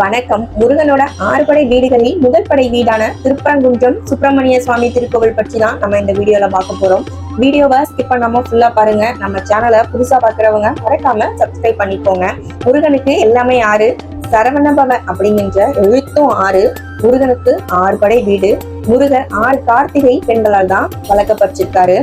வணக்கம். முருகனோட ஆறு படை வீடுகளில் முதல் படை வீடான திருப்பரங்குன்றம் சுப்பிரமணிய சுவாமி திருக்கோவில் பற்றி தான் நம்ம இந்த வீடியோல பார்க்க போறோம். வீடியோவை ஸ்கிப் பண்ணாம ஃபுல்லா பாருங்க. நம்ம சேனலை புதுசா பாக்குறவங்க மறக்காம சப்ஸ்கிரைப் பண்ணிக்கோங்க. முருகனுக்கு எல்லாமே ஆறு சரவணபவ அப்படிங்கிற எழுத்தும் ஆறு. முருகனுக்கு ஆறு படை வீடு. முருகர் ஆறு கார்த்திகை பெண்களால் தான் வளர்க்கப்பட்டிருக்காரு.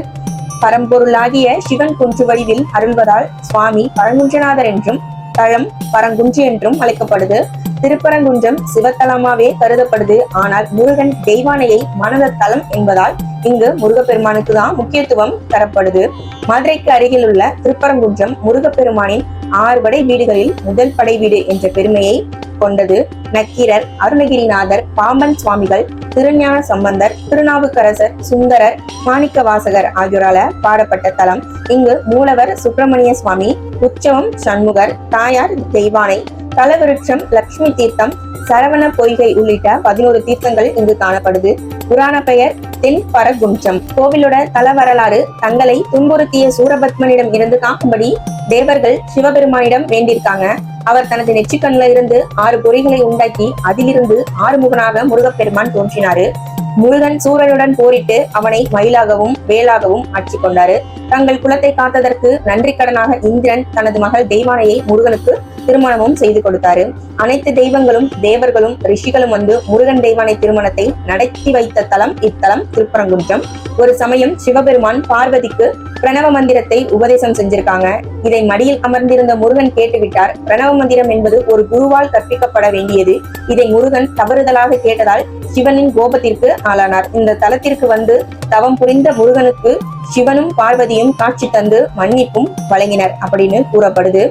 பரம்பொருளாகிய சிவன் குன்று வடிவில் அருள்வதால் சுவாமி பரங்குன்றநாதர் என்றும் தளம் பரங்குன்று என்றும் அழைக்கப்படுது. திருப்பரங்குன்றம் சிவத்தலமாவே கருதப்படுது. ஆனால் முருகன் தெய்வானையை மனத தலம் என்பதால் இங்கு முருகப்பெருமானுக்கு தான் முக்கியத்துவம் தரப்படுது. மதுரைக்கு அருகில் உள்ள திருப்பரங்குன்றம் முருகப்பெருமானின் ஆறு படை வீடுகளில் முதல் படை வீடு என்ற பெருமையை கொண்டது. நக்கீரர் அருணகிரிநாதர் பாம்பன் சுவாமிகள் திருஞான சம்பந்தர் திருநாவுக்கரசர் சுந்தரர் மாணிக்க வாசகர் ஆகியோரால பாடப்பட்ட தலம். இங்கு மூலவர் சுப்பிரமணிய சுவாமி உற்சவம் சண்முகர் தாயார் தெய்வானை தலவிருட்சம் லட்சுமி தீர்த்தம் சரவண பொய்கை உள்ளிட்ட பதினோரு தீர்த்தங்கள் இங்கு காணப்படுது. புராண பெயர் தென் பரகுஞ்சம் கோவிலோட தல வரலாறு தங்களை துன்புறுத்திய சூரபத்மனிடம் இருந்து காக்கும்படி தேவர்கள் சிவபெருமானிடம் வேண்டியிருக்காங்க. அவர் தனது நெச்சிக்கண்ணில இருந்து ஆறு பொறிகளை உண்டாக்கி அதிலிருந்து ஆறுமுகனாக முருகப்பெருமான் தோன்றினாரு. முருகன் சூரனுடன் போரிட்டு அவனை மயிலாகவும் வேலாகவும் ஆட்சி கொண்டாரு. தங்கள் குலத்தை காத்ததற்கு நன்றி கடனாக இந்திரன் தனது மகள் தெய்வானையை முருகனுக்கு திருமணமும் செய்து கொடுத்தாரு. அனைத்து தெய்வங்களும் தேவர்களும் ரிஷிகளும் வந்து முருகன் தெய்வானை திருமணத்தை நடத்தி வைத்த தலம் இத்தலம் திருப்பரங்குன்றம். ஒரு சமயம் சிவபெருமான் பார்வதிக்கு பிரணவ மந்திரத்தை உபதேசம் செஞ்சிருக்காங்க. இதை மடியில் அமர்ந்திருந்த முருகன் கேட்டுவிட்டார். பிரணவ மந்திரம் என்பது ஒரு குருவால் கற்பிக்கப்பட வேண்டியது. இதை முருகன் தவறுதலாக கேட்டதால் சிவனின் கோபத்திற்கு ஆளானார். இந்த தலத்திற்கு வந்து தவம் புரிந்த முருகனுக்கு சிவனும் பார்வதியும் காட்சி தந்து மன்னிப்பும் வழங்கினர் அப்படின்னு கூறப்படுது.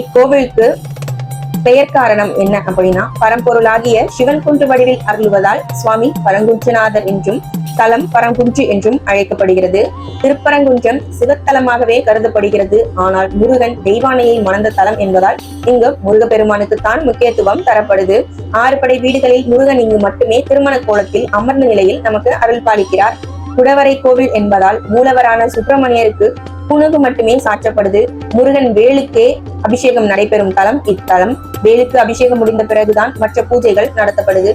இக்கோவிலுக்கு பெயர் காரணம் என்ன அப்படின்னா பரம்பொருளாகிய சிவன் குன்று வடிவில் அருள்வதால் சுவாமி பரங்குன்றநாதர் என்றும் தலம் பரங்குன்று என்றும் அழைக்கப்படுகிறது. திருப்பரங்குன்றம் சிவத்தலமாகவே கருதப்படுகிறது. ஆனால் முருகன் தெய்வானையை மணந்த தலம் என்பதால் இங்கு முருகப்பெருமானுக்கு தான் முக்கியத்துவம் தரப்படுது. ஆறு படை வீடுகளில் முருகன் இங்கு மட்டுமே திருமண கோலத்தில் அமர்ந்த நிலையில் நமக்கு அருள் பாலிக்கிறார். குடவரை கோவில் என்பதால் மூலவரான சுப்பிரமணியருக்கு புனகு மட்டுமே சாற்றப்படுது. முருகன் வேலுக்கே அபிஷேகம் நடைபெறும் தலம் இத்தலம். வேலுக்கு அபிஷேகம் முடிந்த பிறகுதான் மற்ற பூஜைகள் நடத்தப்படுது.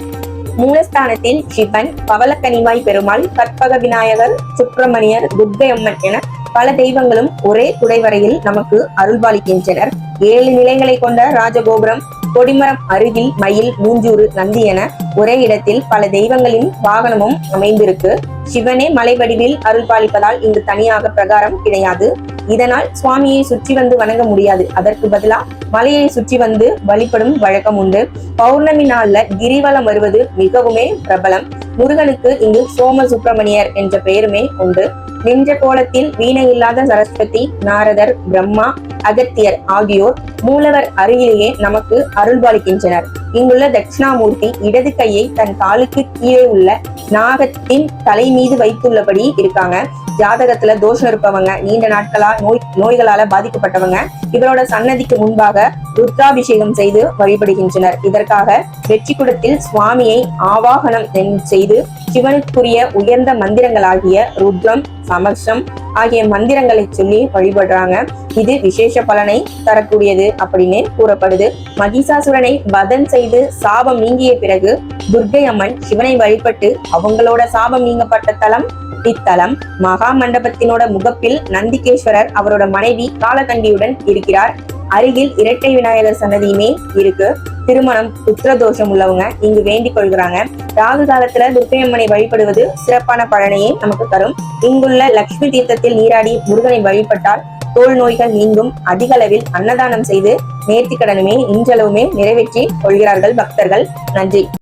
மூலஸ்தானத்தில் சிவன் பவளக்கனிவாய் பெருமாள் கற்பக விநாயகர் சுப்பிரமணியர் துர்க்கையம்மன் என பல தெய்வங்களும் ஒரே குடைவரையில் நமக்கு அருள்பாலிக்கின்றனர். ஏழு நிலைகளை கொண்ட ராஜகோபுரம் கொடிமரம் அருகில் மயில் மூஞ்சூறு நந்தி என ஒரே இடத்தில் பல தெய்வங்களின் வாகனமும் அமைந்திருக்கு. சிவனே மலை வடிவில் அருள் பாலிப்பதால் இங்கு தனியாக பிரகாரம் கிடையாது. இதனால் சுவாமியை சுற்றி வந்து வணங்க முடியாது. அதற்கு பதிலா மலையை சுற்றி வந்து வழிபடும் வழக்கம் உண்டு. பௌர்ணமி நாள்ல கிரிவலம் வருவது மிகவுமே பிரபலம். முருகனுக்கு இங்கு சோம சுப்பிரமணியர் என்ற பெயருமே உண்டு. நின்ற கோலத்தில் வீணை இல்லாத சரஸ்வதி நாரதர் பிரம்மா அகத்தியர் ஆகியோர் மூலவர் அருகிலேயே நமக்கு அருள்பாலிக்கின்றனர். இங்குள்ள தட்சிணாமூர்த்தி இடது கையை தன் காலுக்கு கீழே உள்ள நாகத்தின் தலை மீது வைத்துள்ளபடி இருக்காங்க. ஜாதகத்துல தோஷம் இருப்பவங்க நீண்ட நாட்களா நோய் நோய்களால பாதிக்கப்பட்டவங்க இவரோட சன்னதிக்கு முன்பாக ருத்ராபிஷேகம் செய்து வழிபடுகின்றனர். இதற்காக வெற்றிக்குடத்தில் சுவாமியை ஆவாகனம் செய்து சிவனுக்குரிய உயர்ந்த மந்திரங்களாகிய ருத்ரம் சமர்ஷம் ஆகிய மந்திரங்களை சொல்லி வழிபடுறாங்க. இது விசேஷ பலனை தரக்கூடியது அப்படின்னு கூறப்படுது. மகிஷாசுரனை வதன் செய்து சாபம் நீங்கிய பிறகு துர்கை அம்மன் சிவனை வழிபட்டு அவங்களோட சாபம் நீங்கப்பட்ட தலம் இத்தலம் மகா மண்டபத்தினோட முகப்பில் நந்திகேஸ்வரர் அவரோட மனைவி காலகண்டியுடன் இருக்கிறார். அருகில் இரட்டை விநாயகர் சன்னதியுமே இருக்கு. திருமணம் புத்திரதோஷம் உள்ளவங்க இங்கு வேண்டிக் கொள்கிறாங்க. ராகு காலத்துல துர்க்கையம்மனை வழிபடுவது சிறப்பான பலனையே நமக்கு தரும். இங்குள்ள லக்ஷ்மி தீர்த்தத்தில் நீராடி முருகனை வழிபட்டால் தோல் நோய்கள் நீங்கும். அதிக அளவில் அன்னதானம் செய்து நேர்த்திக்கடனுமே இன்றளவுமே நிறைவேற்றி கொள்கிறார்கள் பக்தர்கள். நன்றி.